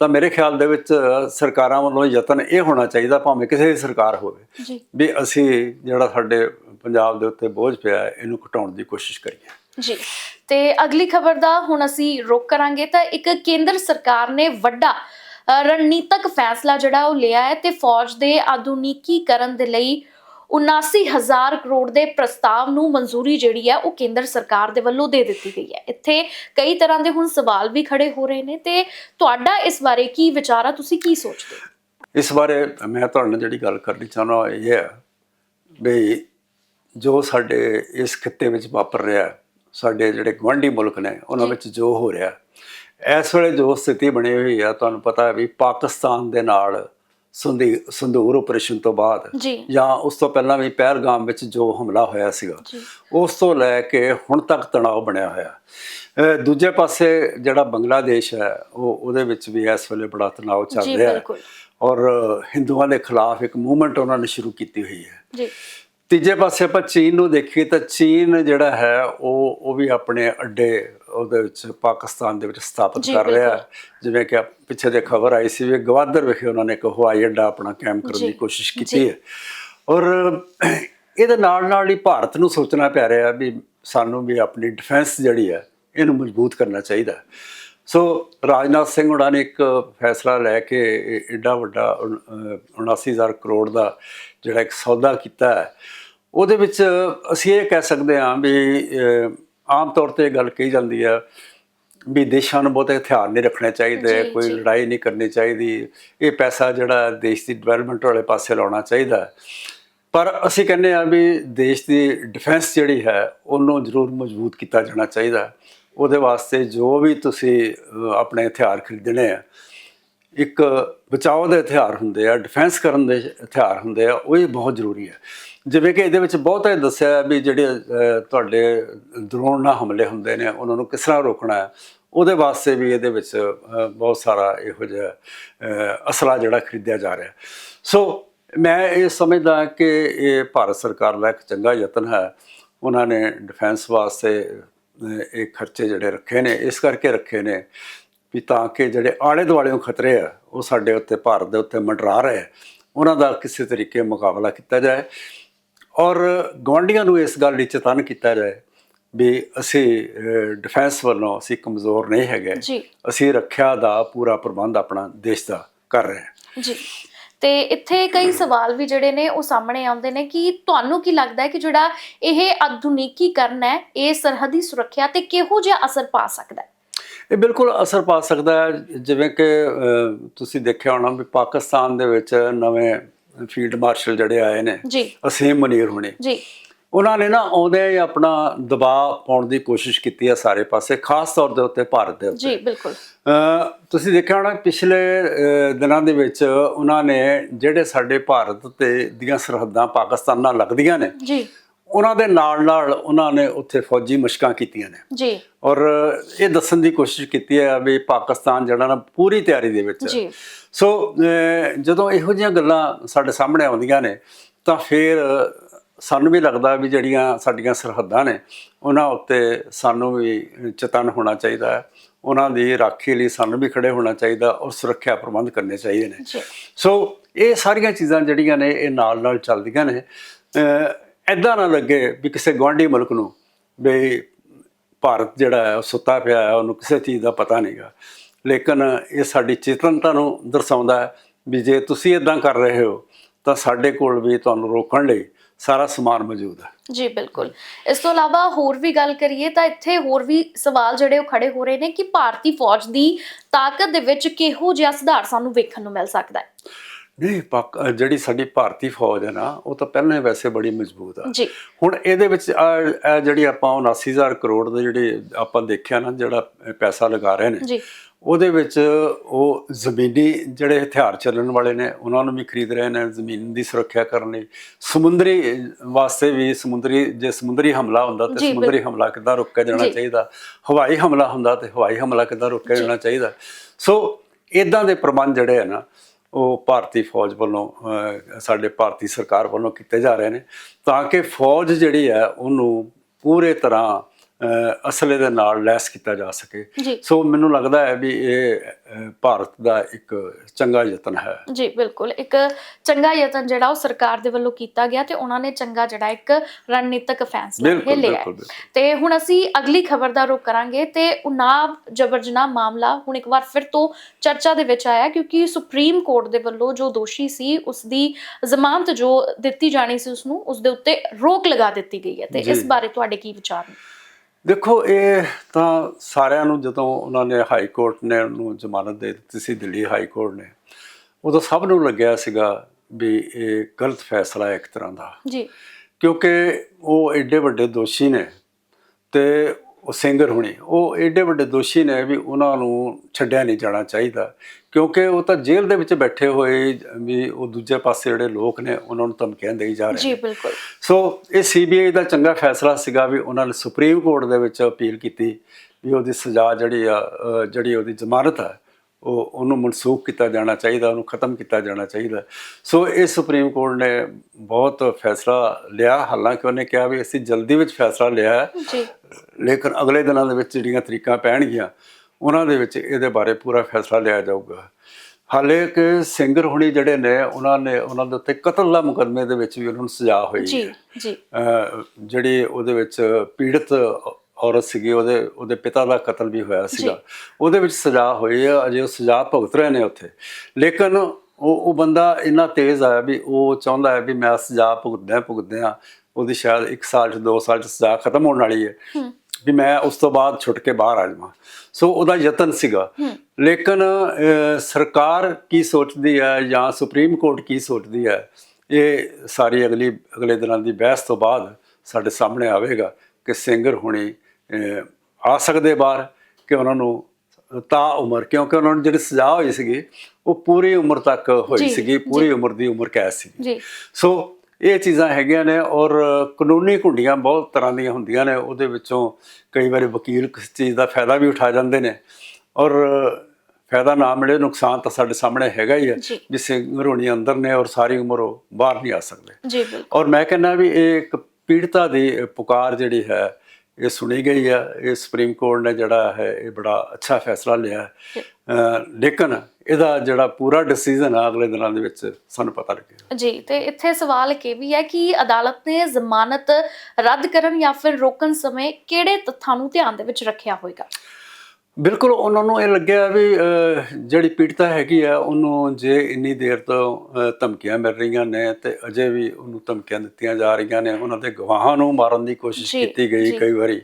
ਤਾਂ ਮੇਰੇ ਖਿਆਲ ਦੇ ਵਿੱਚ ਸਰਕਾਰਾਂ ਵੱਲੋਂ ਯਤਨ ਇਹ ਹੋਣਾ ਚਾਹੀਦਾ ਭਾਵੇਂ ਕਿਸੇ ਦੀ ਸਰਕਾਰ ਹੋਵੇ ਵੀ ਅਸੀਂ ਜਿਹੜਾ ਸਾਡੇ ਪੰਜਾਬ ਦੇ ਉੱਤੇ ਬੋਝ ਪਿਆ ਇਹਨੂੰ ਘਟਾਉਣ ਦੀ ਕੋਸ਼ਿਸ਼ ਕਰੀਏ। ਜੀ। ਤੇ ਅਗਲੀ ਖਬਰ ਦਾ ਹੁਣ ਅਸੀਂ ਰੁਕ ਕਰਾਂਗੇ ਤਾਂ ਇੱਕ ਕੇਂਦਰ ਸਰਕਾਰ ਨੇ ਵੱਡਾ ਰਣਨੀਤਕ ਫੈਸਲਾ ਜਿਹੜਾ ਉਹ ਲਿਆ ਹੈ ਤੇ ਫੌਜ ਦੇ ਆਧੁਨਿਕੀਕਰਨ ਦੇ ਲਈ 79000 ਕਰੋੜ ਦੇ ਪ੍ਰਸਤਾਵ ਨੂੰ ਮਨਜ਼ੂਰੀ ਜਿਹੜੀ ਹੈ ਉਹ ਕੇਂਦਰ ਸਰਕਾਰ ਦੇ ਵੱਲੋਂ ਦੇ ਦਿੱਤੀ ਗਈ ਹੈ। ਇੱਥੇ ਕਈ ਤਰ੍ਹਾਂ ਦੇ ਹੁਣ ਸਵਾਲ ਵੀ ਖੜੇ ਹੋ ਰਹੇ ਨੇ ਤੇ ਤੁਹਾਡਾ ਇਸ ਬਾਰੇ ਕੀ ਵਿਚਾਰ ਆ? ਤੁਸੀਂ ਕੀ ਸੋਚਦੇ ਹੋ? ਇਸ ਬਾਰੇ ਮੈਂ ਤੁਹਾਡੇ ਨਾਲ ਜਿਹੜੀ ਗੱਲ ਕਰਨੀ ਚਾਹੁੰਦਾ ਉਹ ਇਹ ਹੈ ਵੀ ਜੋ ਸਾਡੇ ਇਸ ਖਿੱਤੇ ਵਿੱਚ ਵਾਪਰ ਰਿਹਾ ਸਾਡੇ ਜਿਹੜੇ ਗਵਾਂਢੀ ਮੁਲਕ ਨੇ ਉਹਨਾਂ। ਵਿੱਚ ਜੋ ਹੋ ਰਿਹਾ ਇਸ ਵੇਲੇ ਜੋ ਸਥਿਤੀ ਬਣੀ ਹੋਈ ਹੈ ਤੁਹਾਨੂੰ ਪਤਾ ਹੈ ਵੀ ਪਾਕਿਸਤਾਨ ਦੇ ਨਾਲ ਸੰਧੀ ਸੰਧੂਰ ਆਪਰੇਸ਼ਨ ਤੋਂ ਬਾਅਦ ਜੀ। ਉਸ ਤੋਂ ਪਹਿਲਾਂ ਵੀ ਪਹਿਲਗਾਮ ਵਿੱਚ ਜੋ ਹਮਲਾ ਹੋਇਆ ਸੀਗਾ ਉਸ ਤੋਂ ਲੈ ਕੇ ਹੁਣ ਤੱਕ ਤਣਾਅ ਬਣਿਆ ਹੋਇਆ। ਦੂਜੇ ਪਾਸੇ ਜਿਹੜਾ ਬੰਗਲਾਦੇਸ਼ ਹੈ ਉਹ ਉਹਦੇ ਵਿੱਚ ਵੀ ਇਸ ਵੇਲੇ ਬੜਾ ਤਣਾਅ ਚੱਲ ਰਿਹਾ ਹੈ। ਔਰ ਹਿੰਦੂਆਂ ਦੇ ਖਿਲਾਫ ਇੱਕ ਮੂਵਮੈਂਟ ਉਹਨਾਂ ਨੇ ਸ਼ੁਰੂ ਕੀਤੀ ਹੋਈ ਹੈ। ਜੀ। ਤੀਜੇ ਪਾਸੇ ਆਪਾਂ ਚੀਨ ਨੂੰ ਦੇਖੀਏ ਤਾਂ ਚੀਨ ਜਿਹੜਾ ਹੈ ਉਹ ਉਹ ਵੀ ਆਪਣੇ ਅੱਡੇ ਉਹਦੇ ਵਿੱਚ ਪਾਕਿਸਤਾਨ ਦੇ ਵਿੱਚ ਸਥਾਪਿਤ ਕਰ ਰਿਹਾ ਜਿਵੇਂ ਕਿ ਪਿੱਛੇ ਦੇ ਖਬਰ ਆਈ ਸੀ ਵੀ ਗਵਾਦਰ ਵਿਖੇ ਉਹਨਾਂ ਨੇ ਇੱਕ ਹਵਾਈ ਅੱਡਾ ਆਪਣਾ ਕਾਇਮ ਕਰਨ ਦੀ ਕੋਸ਼ਿਸ਼। ਕੀਤੀ ਹੈ ਔਰ ਇਹਦੇ ਨਾਲ ਨਾਲ ਹੀ ਭਾਰਤ ਨੂੰ ਸੋਚਣਾ ਪੈ ਰਿਹਾ ਵੀ ਸਾਨੂੰ ਵੀ ਆਪਣੀ ਡਿਫੈਂਸ ਜਿਹੜੀ ਹੈ ਇਹਨੂੰ ਮਜ਼ਬੂਤ ਕਰਨਾ ਚਾਹੀਦਾ। ਸੋ ਰਾਜਨਾਥ ਸਿੰਘ ਹੁਣਾਂ ਨੇ ਇੱਕ ਫੈਸਲਾ ਲੈ ਕੇ ਏਡਾ ਵੱਡਾ ਉਨ- ਅਹ 79000 ਕਰੋੜ ਦਾ ਜਿਹੜਾ ਇੱਕ ਸੌਦਾ ਕੀਤਾ ਹੈ ਉਹਦੇ ਵਿੱਚ ਅਸੀਂ ਇਹ ਕਹਿ ਸਕਦੇ ਹਾਂ ਵੀ ਆਮ ਤੌਰ ਤੇ ਇਹ ਗੱਲ ਕਹੀ ਜਾਂਦੀ ਹੈ ਵੀ ਦੇਸ਼ਾਂ ਨੂੰ ਬਹੁਤੇ ਹਥਿਆਰ ਨਹੀਂ ਰੱਖਣੇ ਚਾਹੀਦੇ ਕੋਈ। ਲੜਾਈ ਨਹੀਂ ਕਰਨੀ ਚਾਹੀਦੀ ਇਹ ਪੈਸਾ ਜਿਹੜਾ ਦੇਸ਼ ਦੀ ਡਿਵੈਲਪਮੈਂਟ ਵਾਲੇ ਪਾਸੇ ਲਾਉਣਾ ਚਾਹੀਦਾ। ਪਰ ਅਸੀਂ ਕਹਿੰਦੇ ਆ ਵੀ ਦੇਸ਼ ਦੀ ਡਿਫੈਂਸ ਜਿਹੜੀ ਹੈ ਉਹਨੂੰ ਜ਼ਰੂਰ ਮਜ਼ਬੂਤ ਕੀਤਾ ਜਾਣਾ ਚਾਹੀਦਾ। ਉਹਦੇ ਵਾਸਤੇ ਜੋ ਵੀ ਤੁਸੀਂ ਆਪਣੇ ਹਥਿਆਰ ਖਰੀਦਣੇ ਆ ਇੱਕ ਬਚਾਓ ਦੇ ਹਥਿਆਰ ਹੁੰਦੇ ਆ ਡਿਫੈਂਸ ਕਰਨ ਦੇ ਹਥਿਆਰ ਹੁੰਦੇ ਆ, ਉਹ ਹੀ ਬਹੁਤ ਜ਼ਰੂਰੀ ਹੈ ਜਿਵੇਂ ਕਿ ਇਹਦੇ ਵਿੱਚ ਬਹੁਤਾ ਦੱਸਿਆ ਵੀ ਜਿਹੜੇ ਤੁਹਾਡੇ ਡਰੋਨ ਨਾਲ ਹਮਲੇ ਹੁੰਦੇ ਨੇ, ਉਹਨਾਂ ਨੂੰ ਕਿਸ ਤਰ੍ਹਾਂ ਰੋਕਣਾ ਹੈ, ਉਹਦੇ ਵਾਸਤੇ ਵੀ ਇਹਦੇ ਵਿੱਚ ਬਹੁਤ ਸਾਰਾ ਇਹੋ ਜਿਹਾ ਅਸਲਾ ਜਿਹੜਾ ਖਰੀਦਿਆ ਜਾ ਰਿਹਾ। ਸੋ ਮੈਂ ਇਹ ਸਮਝਦਾ ਕਿ ਇਹ ਭਾਰਤ ਸਰਕਾਰ ਦਾ ਇੱਕ ਚੰਗਾ ਯਤਨ ਹੈ, ਉਹਨਾਂ ਨੇ ਡਿਫੈਂਸ ਵਾਸਤੇ ਇਹ ਖਰਚੇ ਜਿਹੜੇ ਰੱਖੇ ਨੇ, ਇਸ ਕਰਕੇ ਰੱਖੇ ਨੇ ਵੀ ਤਾਂ ਕਿ ਜਿਹੜੇ ਆਲੇ ਦੁਆਲੇੋਂ ਖਤਰੇ ਆ ਉਹ ਸਾਡੇ ਉੱਤੇ ਭਾਰਤ ਦੇ ਉੱਤੇ ਮੰਡਰਾ ਰਹੇ ਉਹਨਾਂ ਦਾ ਕਿਸੇ ਤਰੀਕੇ ਮੁਕਾਬਲਾ ਕੀਤਾ ਜਾਏ ਔਰ ਗਵਾਂਢੀਆਂ ਨੂੰ ਇਸ ਗੱਲ ਲਈ ਚੇਤਨ ਕੀਤਾ ਜਾਏ ਵੀ ਅਸੀਂ ਡਿਫੈਂਸ ਵੱਲੋਂ ਅਸੀਂ ਕਮਜ਼ੋਰ ਨਹੀਂ ਹੈਗੇ। ਅਸੀਂ ਰੱਖਿਆ ਦਾ ਪੂਰਾ ਪ੍ਰਬੰਧ ਆਪਣਾ ਦੇਸ਼ ਦਾ ਕਰ ਰਹੇ ਹਾਂ। ਜੀ। ਤੇ ਇੱਥੇ ਕਈ ਸਵਾਲ ਵੀ ਜਿਹੜੇ ਨੇ ਉਹ ਸਾਹਮਣੇ ਆਉਂਦੇ ਨੇ ਕਿ ਤੁਹਾਨੂੰ ਕੀ ਲੱਗਦਾ ਹੈ ਕਿ ਜਿਹੜਾ ਇਹ ਆਧੁਨਿਕੀਕਰਨ ਹੈ ਇਹ ਸਰਹੱਦੀ ਸੁਰੱਖਿਆ ਤੇ ਕਿਹੋ ਜਿਹਾ ਅਸਰ ਪਾ ਸਕਦਾ ਹੈ? ਇਹ ਬਿਲਕੁਲ ਅਸਰ ਪਾ ਸਕਦਾ ਹੈ ਜਿਵੇਂ ਕਿ ਤੁਸੀਂ ਦੇਖਿਆ ਹੋਣਾ ਵੀ ਪਾਕਿਸਤਾਨ ਦੇ ਵਿੱਚ ਨਵੇਂ ਫੀਲਡ ਮਾਰਸ਼ਲ ਜਿਹੜੇ ਆਏ ਨੇ ਅਸੀਮ ਮਨੀਰ ਹੋਣੇ। ਜੀ। ਉਹਨਾਂ ਨੇ ਨਾ ਆਉਂਦੇ ਹੀ ਆਪਣਾ ਦਬਾਅ ਪਾਉਣ ਦੀ ਕੋਸ਼ਿਸ਼ ਕੀਤੀ ਹੈ ਸਾਰੇ ਪਾਸੇ ਖਾਸ ਤੌਰ ਦੇ ਉੱਤੇ ਭਾਰਤ ਦੇ ਉੱਤੇ। ਜੀ ਬਿਲਕੁਲ। ਤੁਸੀਂ ਦੇਖਿਆ ਹੋਣਾ ਪਿਛਲੇ ਦਿਨਾਂ ਦੇ ਵਿੱਚ ਉਹਨਾਂ ਨੇ ਜਿਹੜੇ ਸਾਡੇ ਭਾਰਤ ਤੇ ਦੀਆਂ ਸਰਹੱਦਾਂ ਪਾਕਿਸਤਾਨ ਨਾਲ ਲੱਗਦੀਆਂ ਨੇ ਜੀ। ਉਹਨਾਂ ਦੇ ਨਾਲ ਨਾਲ ਉਹਨਾਂ ਨੇ ਉੱਥੇ ਫੌਜੀ ਮਸ਼ਕਾਂ ਕੀਤੀਆਂ ਨੇ। ਜੀ। ਔਰ ਇਹ ਦੱਸਣ ਦੀ ਕੋਸ਼ਿਸ਼ ਕੀਤੀ ਹੈ ਵੀ ਪਾਕਿਸਤਾਨ ਜਿਹੜਾ ਨਾ ਪੂਰੀ ਤਿਆਰੀ ਦੇ ਵਿੱਚ ਹੈ। ਸੋ ਜਦੋਂ ਇਹੋ ਜਿਹੀਆਂ ਗੱਲਾਂ ਸਾਡੇ ਸਾਹਮਣੇ ਆਉਂਦੀਆਂ ਨੇ ਤਾਂ ਫਿਰ ਸਾਨੂੰ ਵੀ ਲੱਗਦਾ ਵੀ ਜਿਹੜੀਆਂ ਸਾਡੀਆਂ ਸਰਹੱਦਾਂ ਨੇ ਉਹਨਾਂ ਉੱਤੇ ਸਾਨੂੰ ਵੀ ਚੇਤਨ ਹੋਣਾ ਚਾਹੀਦਾ ਹੈ। ਉਹਨਾਂ ਦੀ ਰਾਖੀ ਲਈ ਸਾਨੂੰ ਵੀ ਖੜੇ ਹੋਣਾ ਚਾਹੀਦਾ ਔਰ ਸੁਰੱਖਿਆ ਪ੍ਰਬੰਧ ਕਰਨੇ ਚਾਹੀਦੇ ਨੇ। ਸੋ ਇਹ ਸਾਰੀਆਂ ਚੀਜ਼ਾਂ ਜਿਹੜੀਆਂ ਨੇ ਇਹ ਨਾਲ ਨਾਲ ਚੱਲਦੀਆਂ ਨੇ। ਐਦਾਂ ਨਾ ਲੱਗੇ ਵੀ ਕਿਸੇ ਗਵਾਂਢੀ ਮੁਲਕ ਨੂੰ ਵੀ ਭਾਰਤ ਜਿਹੜਾ ਹੈ, ਉਹ ਸੁੱਤਾ ਪਿਆ ਹੈ, ਉਹਨੂੰ ਕਿਸੇ ਚੀਜ਼ ਦਾ ਪਤਾ ਨਹੀਂਗਾ ਲੇਕਿਨ ਇਹ ਸਾਡੀ ਚੇਤਨਤਾ ਨੂੰ ਦਰਸਾਉਂਦਾ ਹੈ ਵੀ ਜੇ ਤੁਸੀਂ ਇਦਾਂ ਕਰ ਰਹੇ ਹੋ, ਤਾਂ ਸਾਡੇ ਕੋਲ ਵੀ ਤੁਹਾਨੂੰ ਰੋਕਣ ਲਈ ਸਾਰਾ ਸਮਾਨ ਮੌਜੂਦ ਹੈ। ਜੀ, ਬਿਲਕੁਲ। ਇਸ ਤੋਂ ਇਲਾਵਾ ਹੋਰ ਵੀ ਗੱਲ ਕਰੀਏ ਤਾਂ ਇੱਥੇ ਹੋਰ ਵੀ ਸਵਾਲ ਜਿਹੜੇ ਉਹ ਖੜੇ ਹੋ ਰਹੇ ਨੇ ਕਿ ਭਾਰਤੀ ਫੌਜ ਦੀ ਤਾਕਤ ਦੇ ਵਿੱਚ ਕਿਹੋ ਜਿਹਾ ਸੁਧਾਰ ਸਾਨੂੰ ਵੇਖਣ ਨੂੰ ਮਿਲ ਸਕਦਾ ਹੈ? ਨਹੀਂ ਪਾਕ ਜਿਹੜੀ ਸਾਡੀ ਭਾਰਤੀ ਫੌਜ ਹੈ ਨਾ ਉਹ ਤਾਂ ਪਹਿਲਾਂ ਹੀ ਵੈਸੇ ਬੜੀ ਮਜ਼ਬੂਤ ਆ। ਜੀ। ਹੁਣ ਇਹਦੇ ਵਿੱਚ ਇਹ ਜਿਹੜੀ ਆਪਾਂ 79000 ਕਰੋੜ ਦੇ ਜਿਹੜੇ ਆਪਾਂ ਦੇਖਿਆ ਨਾ ਜਿਹੜਾ ਪੈਸਾ ਲਗਾ ਰਹੇ ਨੇ ਜੀ। ਉਹਦੇ ਵਿੱਚ ਉਹ ਜ਼ਮੀਨੀ ਜਿਹੜੇ ਹਥਿਆਰ ਚੱਲਣ ਵਾਲੇ ਨੇ ਉਹਨਾਂ ਨੂੰ ਵੀ ਖਰੀਦ ਰਹੇ ਨੇ ਜ਼ਮੀਨ ਦੀ ਸੁਰੱਖਿਆ ਕਰਨ ਲਈ। ਸਮੁੰਦਰੀ ਵਾਸਤੇ ਵੀ ਸਮੁੰਦਰੀ ਜੇ ਸਮੁੰਦਰੀ ਹਮਲਾ ਹੁੰਦਾ ਤੇ ਸਮੁੰਦਰੀ ਹਮਲਾ ਕਿੱਦਾਂ ਰੋਕਿਆ ਜਾਣਾ। ਚਾਹੀਦਾ? ਹਵਾਈ ਹਮਲਾ ਹੁੰਦਾ ਤੇ ਹਵਾਈ ਹਮਲਾ ਕਿੱਦਾਂ ਰੋਕਿਆ। ਜਾਣਾ ਚਾਹੀਦਾ? ਸੋ ਇਦਾਂ ਦੇ ਪ੍ਰਬੰਧ ਜਿਹੜੇ ਆ ਨਾ ਉਹ ਭਾਰਤੀ ਫੌਜ ਵੱਲੋਂ ਸਾਡੇ ਭਾਰਤੀ ਸਰਕਾਰ ਵੱਲੋਂ ਕੀਤੇ ਜਾ ਰਹੇ ਨੇ ਤਾਂ ਕਿ ਫੌਜ ਜਿਹੜੀ ਹੈ ਉਹਨੂੰ ਪੂਰੇ ਤਰ੍ਹਾਂ ਅਸਲੇ ਦੇ ਨਾਲ ਲੈਸ ਕੀਤਾ ਜਾ ਸਕੇ। ਸੋ ਮੈਨੂੰ ਲੱਗਦਾ ਹੈ ਵੀ ਇਹ ਭਾਰਤ ਦਾ ਇੱਕ ਚੰਗਾ ਯਤਨ ਹੈ। ਜੀ ਬਿਲਕੁਲ। ਇੱਕ ਚੰਗਾ ਯਤਨ ਜਿਹੜਾ ਉਹ ਸਰਕਾਰ ਦੇ ਵੱਲੋਂ ਕੀਤਾ ਗਿਆ ਤੇ ਉਹਨਾਂ ਨੇ ਚੰਗਾ ਜਿਹੜਾ ਇੱਕ ਰਣਨੀਤਕ ਫੈਸਲਾ ਲਿਆ। ਤੇ ਹੁਣ ਅਸੀਂ ਅਗਲੀ ਖਬਰ ਦਾ ਰੁਖ ਕਰਾਂਗੇ ਤੇ ਉਨਾਵ ਜਬਰ ਜਨਾਹ ਮਾਮਲਾ ਹੁਣ ਇੱਕ ਵਾਰ ਫਿਰ ਤੋਂ ਚਰਚਾ ਦੇ ਵਿੱਚ ਆਇਆ ਕਿਉਂਕਿ ਸੁਪਰੀਮ ਕੋਰਟ ਦੇ ਵੱਲੋਂ ਜੋ ਦੋਸ਼ੀ ਸੀ ਉਸ ਦੀ ਜ਼ਮਾਨਤ ਜੋ ਦਿੱਤੀ ਜਾਣੀ ਸੀ ਉਸ ਨੂੰ ਉਸ ਦੇ ਉੱਤੇ ਰੋਕ ਲਗਾ ਦਿੱਤੀ ਗਈ ਹੈ। ਤੇ ਇਸ। ਬਾਰੇ ਤੁਹਾਡੇ ਕੀ ਵਿਚਾਰ ਨੇ? ਦੇਖੋ ਇਹ ਤਾਂ ਸਾਰਿਆਂ ਨੂੰ ਜਦੋਂ ਉਹਨਾਂ ਨੇ ਹਾਈ ਕੋਰਟ ਨੇ ਉਹਨੂੰ ਜ਼ਮਾਨਤ ਦੇ ਦਿੱਤੀ ਸੀ ਦਿੱਲੀ ਹਾਈ ਕੋਰਟ ਨੇ ਉਦੋਂ ਸਭ ਨੂੰ ਲੱਗਿਆ ਸੀਗਾ ਵੀ ਇਹ ਗਲਤ ਫੈਸਲਾ ਹੈ ਇੱਕ ਤਰ੍ਹਾਂ ਦਾ। ਜੀ। ਕਿਉਂਕਿ ਉਹ ਐਡੇ ਵੱਡੇ ਦੋਸ਼ੀ ਨੇ ਤੇ ਉਹ ਸਿੰਗਰ ਹੋਣੀ ਉਹ ਐਡੇ ਵੱਡੇ ਦੋਸ਼ੀ ਨੇ ਵੀ ਉਹਨਾਂ ਨੂੰ ਛੱਡਿਆ ਨਹੀਂ ਜਾਣਾ ਚਾਹੀਦਾ। ਕਿਉਂਕਿ ਉਹ ਤਾਂ ਜੇਲ੍ਹ ਦੇ ਵਿੱਚ ਬੈਠੇ ਹੋਏ ਵੀ ਉਹ ਦੂਜੇ ਪਾਸੇ ਜਿਹੜੇ ਲੋਕ ਨੇ ਉਹਨਾਂ ਨੂੰ ਧਮਕੀਆਂ ਦੇਈ ਜਾ ਰਹੇ ਜੀ ਬਿਲਕੁਲ। ਸੋ ਇਹ ਸੀਬੀਆਈ ਦਾ ਚੰਗਾ ਫੈਸਲਾ ਸੀਗਾ ਵੀ ਉਹਨਾਂ ਨੇ ਸੁਪਰੀਮ ਕੋਰਟ ਦੇ ਵਿੱਚ ਅਪੀਲ ਕੀਤੀ ਵੀ ਉਹਦੀ ਸਜ਼ਾ ਜਿਹੜੀ ਆ ਜਿਹੜੀ ਉਹਦੀ ਜ਼ਮਾਨਤ ਹੈ ਉਹ ਉਹਨੂੰ ਮਨਸੂਖ ਕੀਤਾ ਜਾਣਾ ਚਾਹੀਦਾ ਉਹਨੂੰ ਖਤਮ ਕੀਤਾ ਜਾਣਾ ਚਾਹੀਦਾ। ਸੋ ਇਹ ਸੁਪਰੀਮ ਕੋਰਟ ਨੇ ਬਹੁਤ ਫੈਸਲਾ ਲਿਆ। ਹਾਲਾਂਕਿ ਉਹਨੇ ਕਿਹਾ ਵੀ ਅਸੀਂ ਜਲਦੀ ਵਿੱਚ ਫੈਸਲਾ ਲਿਆ। ਹੈ ਜੀ। ਲੇਕਿਨ ਅਗਲੇ ਦਿਨਾਂ ਦੇ ਵਿੱਚ ਜਿਹੜੀਆਂ ਤਰੀਕਾਂ ਪੈਣਗੀਆਂ ਉਹਨਾਂ ਦੇ ਵਿੱਚ ਇਹਦੇ ਬਾਰੇ ਪੂਰਾ ਫੈਸਲਾ ਲਿਆ ਜਾਊਗਾ। ਹਾਲੇ ਕਿ ਸਿੰਗਰ ਹੁਣੀ ਜਿਹੜੇ ਨੇ ਉਹਨਾਂ ਨੇ ਉਹਨਾਂ ਦੇ ਉੱਤੇ ਕਤਲ ਦਾ ਮੁਕੱਦਮੇ ਦੇ ਵਿੱਚ ਵੀ ਉਹਨਾਂ ਨੂੰ ਸਜ਼ਾ ਹੋਈ ਜੀ ਹੈ। ਜੀ। ਅਹ ਜਿਹੜੀ ਉਹਦੇ ਵਿੱਚ ਪੀੜਤ ਔਰਤ ਸੀਗੀ ਉਹਦੇ ਉਹਦੇ ਪਿਤਾ ਦਾ ਕਤਲ ਵੀ ਹੋਇਆ ਸੀਗਾ। ਉਹਦੇ ਵਿੱਚ ਸਜ਼ਾ ਹੋਈ ਹੈ ਅਜੇ ਉਹ ਸਜ਼ਾ ਭੁਗਤ ਰਹੇ ਨੇ ਉੱਥੇ। ਲੇਕਿਨ ਉਹ ਉਹ ਬੰਦਾ ਇੰਨਾ ਤੇਜ਼ ਆ ਵੀ ਉਹ ਚਾਹੁੰਦਾ ਹੈ ਵੀ ਮੈਂ ਸਜ਼ਾ ਭੁਗਤਦਾ ਭੁਗਤਦਾ ਉਹਦੀ ਸ਼ਾਇਦ 1 ਸਾਲ ਚ 2 ਸਾਲ ਚ ਸਜ਼ਾ ਖਤਮ ਹੋਣ ਵਾਲੀ ਹੈ। ਵੀ ਮੈਂ ਉਸ ਤੋਂ ਬਾਅਦ ਛੁੱਟ ਕੇ ਬਾਹਰ ਆ ਜਾਵਾਂ। ਸੋ ਉਹਦਾ ਯਤਨ ਸੀਗਾ। ਲੇਕਿਨ ਸਰਕਾਰ ਕੀ ਸੋਚਦੀ ਹੈ ਜਾਂ ਸੁਪਰੀਮ ਕੋਰਟ ਕੀ ਸੋਚਦੀ ਹੈ ਇਹ ਸਾਰੀ ਅਗਲੀ ਅਗਲੇ ਦਿਨਾਂ ਦੀ ਬਹਿਸ ਤੋਂ ਬਾਅਦ ਸਾਡੇ ਸਾਹਮਣੇ ਆਵੇਗਾ ਕਿ ਸਿੰਗਰ ਹੁਣੀ ਆ ਸਕਦੇ ਬਾਹਰ ਕਿ ਉਹਨਾਂ ਨੂੰ ਤਾਂ ਉਮਰ ਕਿਉਂਕਿ ਉਹਨਾਂ ਨੂੰ ਜਿਹੜੀ ਸਜ਼ਾ ਹੋਈ ਸੀਗੀ ਉਹ ਪੂਰੀ ਉਮਰ ਤੱਕ ਹੋਈ ਸੀਗੀ ਪੂਰੀ ਉਮਰ ਦੀ ਉਮਰ ਕੈਦ ਸੀ। ਜੀ। ਸੋ ਇਹ ਚੀਜ਼ਾਂ ਹੈਗੀਆਂ ਨੇ ਔਰ ਕਾਨੂੰਨੀ ਕੁੰਡੀਆਂ ਬਹੁਤ ਤਰ੍ਹਾਂ ਦੀਆਂ ਹੁੰਦੀਆਂ ਨੇ ਉਹਦੇ ਵਿੱਚੋਂ ਕਈ ਵਾਰੀ ਵਕੀਲ ਕਿਸ ਚੀਜ਼ ਦਾ ਫਾਇਦਾ ਵੀ ਉਠਾ ਜਾਂਦੇ ਨੇ ਔਰ ਫਾਇਦਾ ਨਾ ਮਿਲੇ ਨੁਕਸਾਨ ਤਾਂ ਸਾਡੇ ਸਾਹਮਣੇ ਹੈਗਾ ਹੀ ਹੈ। ਵੀ ਸਿੰਗਰ ਹੋਣੀ ਅੰਦਰ ਨੇ ਔਰ ਸਾਰੀ ਉਮਰ ਉਹ ਬਾਹਰ ਨਹੀਂ ਆ ਸਕਦੇ। ਜੀ ਬਿਲਕੁਲ। ਔਰ ਮੈਂ ਕਹਿੰਦਾ ਵੀ ਇਹ ਇੱਕ ਪੀੜਤਾ ਦੀ ਪੁਕਾਰ ਜਿਹੜੀ ਹੈ ਇਹ ਸੁਣੀ ਗਈ ਹੈ ਇਹ ਸੁਪਰੀਮ ਕੋਰਟ ਨੇ ਜਿਹੜਾ ਹੈ, ਇਹ ਬੜਾ ਅੱਛਾ ਫੈਸਲਾ ਲਿਆ। ਲੇਕਿਨ ਇਹਦਾ ਜਿਹੜਾ ਪੂਰਾ ਡਿਸੀਜਨ ਆ, ਅਗਲੇ ਦਿਨਾਂ ਦੇ ਵਿੱਚ ਸਾਨੂੰ ਪਤਾ ਲੱਗੇਗਾ। ਜੀ, ਤੇ ਇੱਥੇ ਸਵਾਲ ਇਹ ਵੀ ਹੈ ਕਿ ਅਦਾਲਤ ਨੇ ਜ਼ਮਾਨਤ ਰੱਦ ਕਰਨ ਜਾਂ ਫਿਰ ਰੋਕਣ ਸਮੇਂ ਕਿਹੜੇ ਤੱਥਾਂ ਨੂੰ ਧਿਆਨ ਦੇ ਵਿੱਚ ਰੱਖਿਆ ਹੋਵੇਗਾ ਬਿਲਕੁਲ ਉਹਨਾਂ ਨੂੰ ਇਹ ਲੱਗਿਆ ਵੀ ਜਿਹੜੀ ਪੀੜਤਾ ਹੈਗੀ ਆ ਉਹਨੂੰ ਜੇ ਇੰਨੀ ਦੇਰ ਤੋਂ ਧਮਕੀਆਂ ਮਿਲ ਰਹੀਆਂ ਨੇ ਤੇ ਅਜੇ ਵੀ ਉਹਨੂੰ ਧਮਕੀਆਂ ਦਿੱਤੀਆਂ ਜਾ ਰਹੀਆਂ ਨੇ ਉਹਨਾਂ ਦੇ ਗਵਾਹਾਂ ਨੂੰ ਮਾਰਨ ਦੀ ਕੋਸ਼ਿਸ਼ ਕੀਤੀ ਗਈ। ਕਈ ਵਾਰੀ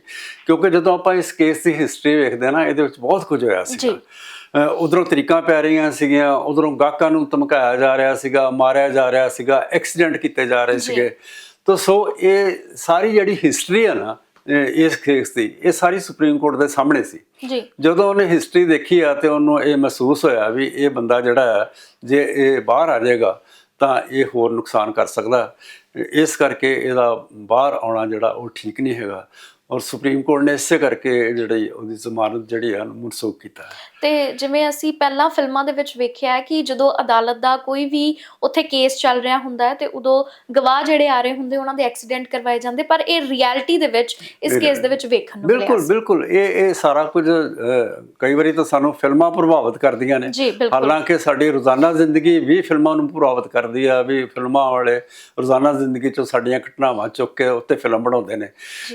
ਕਿਉਂਕਿ ਜਦੋਂ ਆਪਾਂ ਇਸ ਕੇਸ ਦੀ ਹਿਸਟਰੀ ਵੇਖਦੇ ਹਾਂ ਨਾ ਇਹਦੇ ਵਿੱਚ ਬਹੁਤ ਕੁਝ ਹੋਇਆ। ਸੀਗਾ ਉਧਰੋਂ ਤਰੀਕਾਂ ਪੈ ਰਹੀਆਂ ਸੀਗੀਆਂ ਉਧਰੋਂ ਗਾਹਕਾਂ ਨੂੰ ਧਮਕਾਇਆ ਜਾ ਰਿਹਾ ਸੀਗਾ ਮਾਰਿਆ ਜਾ ਰਿਹਾ ਸੀਗਾ ਐਕਸੀਡੈਂਟ ਕੀਤੇ ਜਾ ਰਹੇ। ਸੀਗੇ ਤਾਂ ਸੋ ਇਹ ਸਾਰੀ ਜਿਹੜੀ ਹਿਸਟਰੀ ਹੈ ਨਾ ਇਸ ਕੇਸ ਦੀ ਇਹ ਸਾਰੀ ਸੁਪਰੀਮ ਕੋਰਟ ਦੇ ਸਾਹਮਣੇ ਸੀ। ਜੀ। ਜਦੋਂ ਉਹਨੇ ਹਿਸਟਰੀ ਦੇਖੀ ਆ ਤੇ ਉਹਨੂੰ ਇਹ ਮਹਿਸੂਸ ਹੋਇਆ ਵੀ ਇਹ ਬੰਦਾ ਜਿਹੜਾ ਹੈ ਜੇ ਇਹ ਬਾਹਰ ਆ ਜਾਏਗਾ ਤਾਂ ਇਹ ਹੋਰ ਨੁਕਸਾਨ ਕਰ ਸਕਦਾ। ਇਸ ਕਰਕੇ ਇਹਦਾ ਬਾਹਰ ਆਉਣਾ ਜਿਹੜਾ ਉਹ ਠੀਕ ਨਹੀਂ ਹੈਗਾ। ਔਰ ਸੁਪਰੀਮ ਕੋਰਟ ਨੇ ਇਸੇ ਕਰਕੇ ਜਿਹੜੀ ਉਹਦੀ ਜ਼ਮਾਨਤ ਜਿਹੜੀ ਹੈ ਮਨਸੂਖ ਕੀਤਾ ਤੇ ਜਿਵੇਂ ਅਸੀਂ ਪਹਿਲਾਂ ਫਿਲਮਾਂ ਦੇ ਵਿੱਚ ਵੇਖਿਆ ਹੈ ਕਿ ਜਦੋਂ ਅਦਾਲਤ ਦਾ ਕੋਈ ਵੀ ਉੱਥੇ ਕੇਸ ਚੱਲ ਰਿਹਾ ਹੁੰਦਾ ਹੈ ਤੇ ਉਦੋਂ ਗਵਾਹ ਜਿਹੜੇ ਆ ਰਹੇ ਹੁੰਦੇ ਉਹਨਾਂ ਦੇ ਐਕਸੀਡੈਂਟ ਕਰਵਾਏ ਜਾਂਦੇ ਪਰ ਇਹ ਰਿਐਲਿਟੀ ਦੇ ਵਿੱਚ ਇਸ ਕੇਸ ਦੇ ਵਿੱਚ ਵੇਖਣ ਨੂੰ ਮਿਲਿਆ ਬਿਲਕੁਲ। ਬਿਲਕੁਲ ਇਹ ਇਹ ਸਾਰਾ ਕੁਝ ਕਈ ਵਾਰੀ ਤਾਂ ਸਾਨੂੰ ਫਿਲਮਾਂ ਪ੍ਰਭਾਵਿਤ ਕਰਦੀਆਂ ਨੇ। ਹਾਲਾਂਕਿ ਸਾਡੀ ਰੋਜ਼ਾਨਾ ਜ਼ਿੰਦਗੀ ਵੀ ਫਿਲਮਾਂ ਨੂੰ ਪ੍ਰਭਾਵਿਤ ਕਰਦੀ ਆ ਵੀ ਫਿਲਮਾਂ ਵਾਲੇ ਰੋਜ਼ਾਨਾ ਜ਼ਿੰਦਗੀ ਚੋਂ ਸਾਡੀਆਂ ਘਟਨਾਵਾਂ ਚੁੱਕ ਕੇ ਉੱਤੇ ਫਿਲਮ ਬਣਾਉਂਦੇ ਨੇ।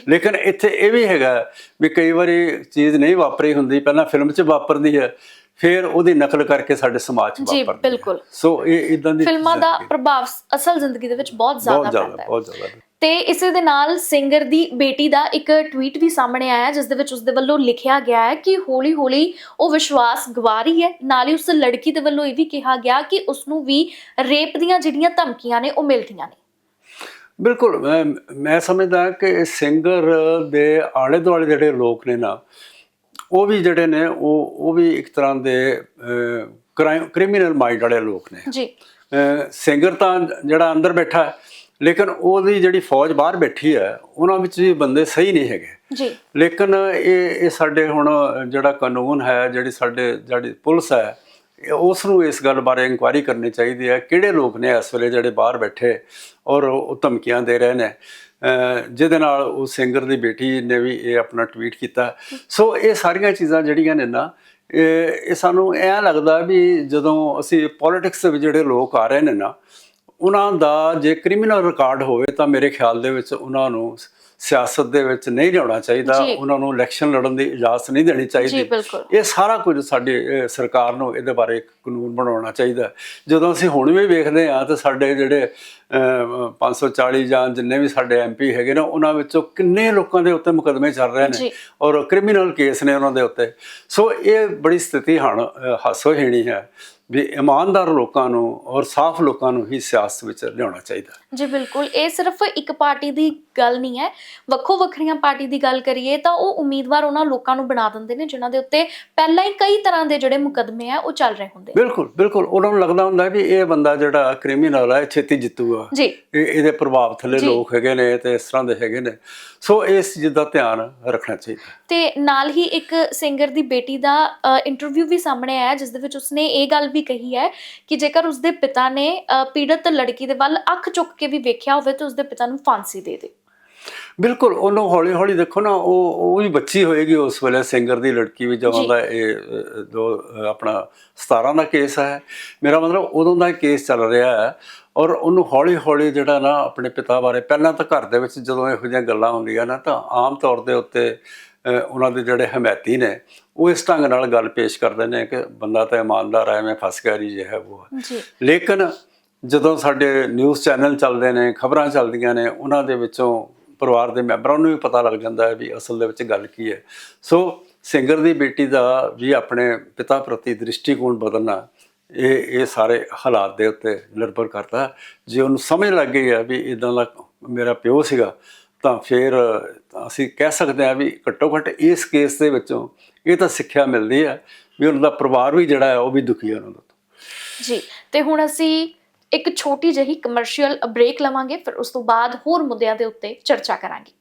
ਲੇਕਿਨ ਇੱਥੇ ਇਹ ਵੀ ਹੈਗਾ ਵੀ ਕਈ ਵਾਰੀ ਚੀਜ਼ ਨਹੀਂ ਵਾਪਰੀ ਹੁੰਦੀ ਪਹਿਲਾਂ ਫਿਲਮ 'ਚ ਵਾਪਰਦੀ ਹੈ ਫਿਰ ਉਹਦੀ ਨਕਲ ਕਰਕੇ ਸਾਡੇ ਸਮਾਜ 'ਚ ਜੀ, ਵਾਪਰਦੀ ਹੈ। ਬਿਲਕੁਲ। ਸੋ ਇਹ ਇਦਾਂ ਦੀ ਫਿਲਮਾਂ ਦਾ ਪ੍ਰਭਾਵ ਅਸਲ ਜ਼ਿੰਦਗੀ ਦੇ ਵਿੱਚ ਬਹੁਤ ਜ਼ਿਆਦਾ ਬਹੁਤ ਜ਼ਿਆਦਾ ਪੈਂਦਾ ਹੈ। ਬਹੁਤ ਜ਼ਿਆਦਾ। ਤੇ ਇਸੇ ਦੇ ਨਾਲ ਸਿੰਗਰ ਦੀ ਬੇਟੀ ਦਾ ਇੱਕ ਟਵੀਟ ਵੀ ਸਾਹਮਣੇ ਆਇਆ ਜਿਸ ਦੇ ਵਿੱਚ ਉਸ ਦੇ ਵੱਲੋਂ ਲਿਖਿਆ ਗਿਆ ਹੈ ਕਿ ਹੌਲੀ-ਹੌਲੀ ਉਹ ਵਿਸ਼ਵਾਸ ਗਵਾ ਰਹੀ ਹੈ। ਨਾਲ ਹੀ ਉਸ ਲੜਕੀ ਦੇ ਵੱਲੋਂ ਇਹ ਵੀ ਕਿਹਾ ਗਿਆ ਕਿ ਉਸ ਨੂੰ ਵੀ ਰੇਪ ਦੀਆਂ ਜਿਹੜੀਆਂ ਧਮਕੀਆਂ ਨੇ ਉਹ ਮਿਲਦੀਆਂ ਨੇ। ਬਿਲਕੁਲ ਮੈਂ ਮੈਂ ਸਮਝਦਾ ਕਿ ਸਿੰਗਰ ਦੇ ਆਲੇ ਦੁਆਲੇ ਜਿਹੜੇ ਲੋਕ ਨੇ ਨਾ ਉਹ ਵੀ ਜਿਹੜੇ ਨੇ ਉਹ ਉਹ ਵੀ ਇੱਕ ਤਰ੍ਹਾਂ ਦੇ ਕ੍ਰਿਮੀਨਲ ਮਾਈਂਡ ਵਾਲੇ ਲੋਕ ਨੇ। ਜੀ। ਸਿੰਗਰ ਤਾਂ ਜਿਹੜਾ ਅੰਦਰ ਬੈਠਾ ਹੈ ਲੇਕਿਨ ਉਹਦੀ ਜਿਹੜੀ ਫੌਜ ਬਾਹਰ ਬੈਠੀ ਹੈ ਉਹਨਾਂ ਵਿੱਚ ਵੀ ਬੰਦੇ ਸਹੀ ਨਹੀਂ ਹੈਗੇ। ਜੀ। ਲੇਕਿਨ ਇਹ ਇਹ ਸਾਡੇ ਹੁਣ ਜਿਹੜਾ ਕਾਨੂੰਨ ਹੈ ਜਿਹੜੀ ਸਾਡੇ ਜਿਹੜੀ ਪੁਲਿਸ ਹੈ ਉਸ ਨੂੰ ਇਸ ਗੱਲ ਬਾਰੇ ਇਨਕੁਆਇਰੀ ਕਰਨੀ ਚਾਹੀਦੀ ਹੈ, ਕਿਹੜੇ ਲੋਕ ਨੇ ਇਸ ਵੇਲੇ ਜਿਹੜੇ ਬਾਹਰ ਬੈਠੇ ਔਰ ਉਹ ਧਮਕੀਆਂ ਦੇ ਰਹੇ ਨੇ? ਜਿਹਦੇ ਨਾਲ ਉਹ ਸਿੰਗਰ ਦੀ ਬੇਟੀ ਨੇ ਵੀ ਇਹ ਆਪਣਾ ਟਵੀਟ ਕੀਤਾ। ਸੋ ਇਹ ਸਾਰੀਆਂ ਚੀਜ਼ਾਂ ਜਿਹੜੀਆਂ ਨੇ ਨਾ, ਇਹ ਸਾਨੂੰ ਐਂ ਲੱਗਦਾ ਵੀ ਜਦੋਂ ਅਸੀਂ ਪੋਲਿਟਿਕਸ ਦੇ ਵਿੱਚ ਜਿਹੜੇ ਲੋਕ ਆ ਰਹੇ ਨੇ ਨਾ, ਉਹਨਾਂ ਦਾ ਜੇ ਕ੍ਰਿਮੀਨਲ ਰਿਕਾਰਡ ਹੋਵੇ ਤਾਂ ਮੇਰੇ ਖਿਆਲ ਦੇ ਵਿੱਚ ਉਹਨਾਂ ਨੂੰ ਸਿਆਸਤ ਦੇ ਵਿੱਚ ਨਹੀਂ ਲਿਆਉਣਾ ਚਾਹੀਦਾ। ਉਹਨਾਂ ਨੂੰ ਇਲੈਕਸ਼ਨ ਲੜਨ ਦੀ ਇਜਾਜ਼ਤ ਨਹੀਂ ਦੇਣੀ ਚਾਹੀਦੀ ਇਹ ਸਾਰਾ ਕੁਝ ਸਾਡੀ ਸਰਕਾਰ ਨੂੰ ਇਹਦੇ ਬਾਰੇ ਇੱਕ ਕਾਨੂੰਨ ਬਣਾਉਣਾ ਚਾਹੀਦਾ। ਜਦੋਂ ਅਸੀਂ ਹੁਣ ਵੀ ਵੇਖਦੇ ਹਾਂ ਤੇ ਸਾਡੇ ਜਿਹੜੇ ਅਹ, 540 ਜਾਂ ਜਿੰਨੇ ਵੀ ਸਾਡੇ ਐਮਪੀ ਹੈਗੇ ਨੇ ਉਹਨਾਂ ਵਿੱਚੋਂ ਕਿੰਨੇ ਲੋਕਾਂ ਦੇ ਉੱਤੇ ਮੁਕਦਮੇ ਚੱਲ ਰਹੇ। ਨੇ ਔਰ ਕ੍ਰਿਮੀਨਲ ਕੇਸ ਨੇ ਉਹਨਾਂ ਦੇ ਉੱਤੇ ਸੋ ਇਹ ਬੜੀ ਸਥਿਤੀ ਹਣ ਹਾਸੋਹੀਣੀ ਹੈ ਵੀ ਇਮਾਨਦਾਰ ਲੋਕਾਂ ਨੂੰ ਔਰ ਸਾਫ਼ ਲੋਕਾਂ ਨੂੰ ਹੀ ਸਿਆਸਤ ਵਿੱਚ ਲਿਆਉਣਾ ਚਾਹੀਦਾ। ਜੀ ਬਿਲਕੁਲ ਇਹ ਸਿਰਫ ਇੱਕ ਪਾਰਟੀ ਦੀ ਗੱਲ ਨਹੀਂ ਹੈ। ਵੱਖੋ ਵੱਖਰੀਆਂ ਪਾਰਟੀ ਦੀ ਗੱਲ ਕਰੀਏ ਤਾਂ ਉਹ ਉਮੀਦਵਾਰ ਉਹਨਾਂ ਲੋਕਾਂ ਨੂੰ ਬਣਾ ਦਿੰਦੇ ਨੇ ਜਿਨ੍ਹਾਂ ਦੇ ਉੱਤੇ ਪਹਿਲਾਂ ਹੀ ਕਈ ਤਰ੍ਹਾਂ ਦੇ ਜਿਹੜੇ ਮੁਕਦਮੇ ਆ ਉਹ ਚੱਲ ਰਹੇ ਹੁੰਦੇ ਬਿਲਕੁਲ ਬਿਲਕੁਲ। ਉਹਨਾਂ ਨੂੰ ਲੱਗਦਾ ਹੁੰਦਾ ਵੀ ਇਹ ਬੰਦਾ ਜਿਹੜਾ ਕ੍ਰਿਮੀਨਲ ਇਹ ਛੇਤੀ ਜਿੱਤੂਗਾ ਜੀ। ਇਹ ਇਹਦੇ ਪ੍ਰਭਾਵ ਥੱਲੇ। ਲੋਕ ਹੈਗੇ ਨੇ ਤੇ ਇਸ ਤਰ੍ਹਾਂ ਦੇ ਹੈਗੇ ਨੇ। ਸੋ ਇਸ ਚੀਜ਼ ਦਾ ਧਿਆਨ ਰੱਖਣਾ ਚਾਹੀਦਾ। ਤੇ ਨਾਲ ਹੀ ਇੱਕ ਸਿੰਗਰ ਦੀ ਬੇਟੀ ਦਾ ਇੰਟਰਵਿਊ ਵੀ ਸਾਹਮਣੇ ਆਇਆ ਜਿਸ ਦੇ ਵਿੱਚ ਉਸਨੇ ਇਹ ਗੱਲ ਵੀ ਕਹੀ ਹੈ ਕਿ ਜੇਕਰ ਉਸਦੇ ਪਿਤਾ ਨੇ ਪੀੜਤ ਲੜਕੀ ਦੇ ਵੱਲ ਅੱਖ ਚੁੱਕ ਕੇ ਵੀ ਵੇਖਿਆ ਹੋਵੇ ਤਾਂ ਉਸਦੇ ਪਿਤਾ ਨੂੰ ਫਾਂਸੀ ਦੇ ਦੇ ਬਿਲਕੁਲ ਉਹਨੂੰ ਹੌਲੀ ਹੌਲੀ ਦੇਖੋ ਨਾ ਉਹ ਉਹ ਵੀ ਬੱਚੀ ਹੋਏਗੀ ਉਸ ਵੇਲੇ ਸਿੰਗਰ ਦੀ ਲੜਕੀ ਵੀ ਜਦੋਂ। ਦਾ ਇਹ ਦੋ ਆਪਣਾ 17 ਦਾ ਕੇਸ ਹੈ ਮੇਰਾ ਮਤਲਬ ਉਦੋਂ ਦਾ ਕੇਸ ਚੱਲ ਰਿਹਾ ਹੈ ਔਰ ਉਹਨੂੰ ਹੌਲੀ ਹੌਲੀ ਜਿਹੜਾ ਨਾ ਆਪਣੇ ਪਿਤਾ ਬਾਰੇ ਪਹਿਲਾਂ ਤਾਂ ਘਰ ਦੇ ਵਿੱਚ ਜਦੋਂ ਇਹੋ ਜਿਹੀਆਂ ਗੱਲਾਂ ਹੁੰਦੀਆਂ ਨਾ ਤਾਂ ਆਮ ਤੌਰ ਦੇ ਉੱਤੇ ਉਹਨਾਂ ਦੇ ਜਿਹੜੇ ਹਮਾਇਤੀ ਨੇ ਉਹ ਇਸ ਢੰਗ ਨਾਲ ਗੱਲ ਪੇਸ਼ ਕਰਦੇ ਨੇ ਕਿ ਬੰਦਾ ਤਾਂ ਇਮਾਨਦਾਰ ਹੈ ਮੈਂ ਫਸ ਗਿਆ ਜੀ ਹੈ ਉਹ। ਲੇਕਿਨ ਜਦੋਂ ਸਾਡੇ ਨਿਊਜ਼ ਚੈਨਲ ਚੱਲਦੇ ਨੇ ਖਬਰਾਂ ਚੱਲਦੀਆਂ ਨੇ ਉਹਨਾਂ ਦੇ ਵਿੱਚੋਂ ਪਰਿਵਾਰ ਦੇ ਮੈਂਬਰਾਂ ਨੂੰ ਵੀ ਪਤਾ ਲੱਗ ਜਾਂਦਾ ਹੈ ਵੀ ਅਸਲ ਦੇ ਵਿੱਚ ਗੱਲ ਕੀ ਹੈ। ਸੋ ਸਿੰਗਰ ਦੀ ਬੇਟੀ ਦਾ ਵੀ ਆਪਣੇ ਪਿਤਾ ਪ੍ਰਤੀ ਦ੍ਰਿਸ਼ਟੀਕੋਣ ਬਦਲਣਾ ਇਹ ਇਹ ਸਾਰੇ ਹਾਲਾਤ ਦੇ ਉੱਤੇ ਨਿਰਭਰ ਕਰਦਾ। ਜੇ ਉਹਨੂੰ ਸਮਝ ਲੱਗ ਗਈ ਹੈ ਵੀ ਇਦਾਂ ਦਾ ਮੇਰਾ ਪਿਓ ਸੀਗਾ ਤਾਂ ਫਿਰ ਅਸੀਂ ਕਹਿ ਸਕਦੇ ਹਾਂ ਵੀ ਘੱਟੋ ਘੱਟ ਇਸ ਕੇਸ ਦੇ ਵਿੱਚੋਂ ਇਹ ਤਾਂ ਸਿੱਖਿਆ ਮਿਲਦੀ ਹੈ ਵੀ ਉਹਨਾਂ ਦਾ ਪਰਿਵਾਰ ਵੀ ਜਿਹੜਾ ਹੈ ਉਹ ਵੀ ਦੁਖੀ ਹੈ ਉਹਨਾਂ ਦਾ ਜੀ, ਤੇ ਹੁਣ ਅਸੀਂ ਇੱਕ ਛੋਟੀ ਜਿਹੀ ਕਮਰਸ਼ੀਅਲ ਬ੍ਰੇਕ ਲਵਾਂਗੇ, ਫਿਰ ਉਸ ਤੋਂ ਬਾਅਦ ਹੋਰ ਮੁੱਦਿਆਂ ਦੇ ਉੱਤੇ ਚਰਚਾ ਕਰਾਂਗੇ।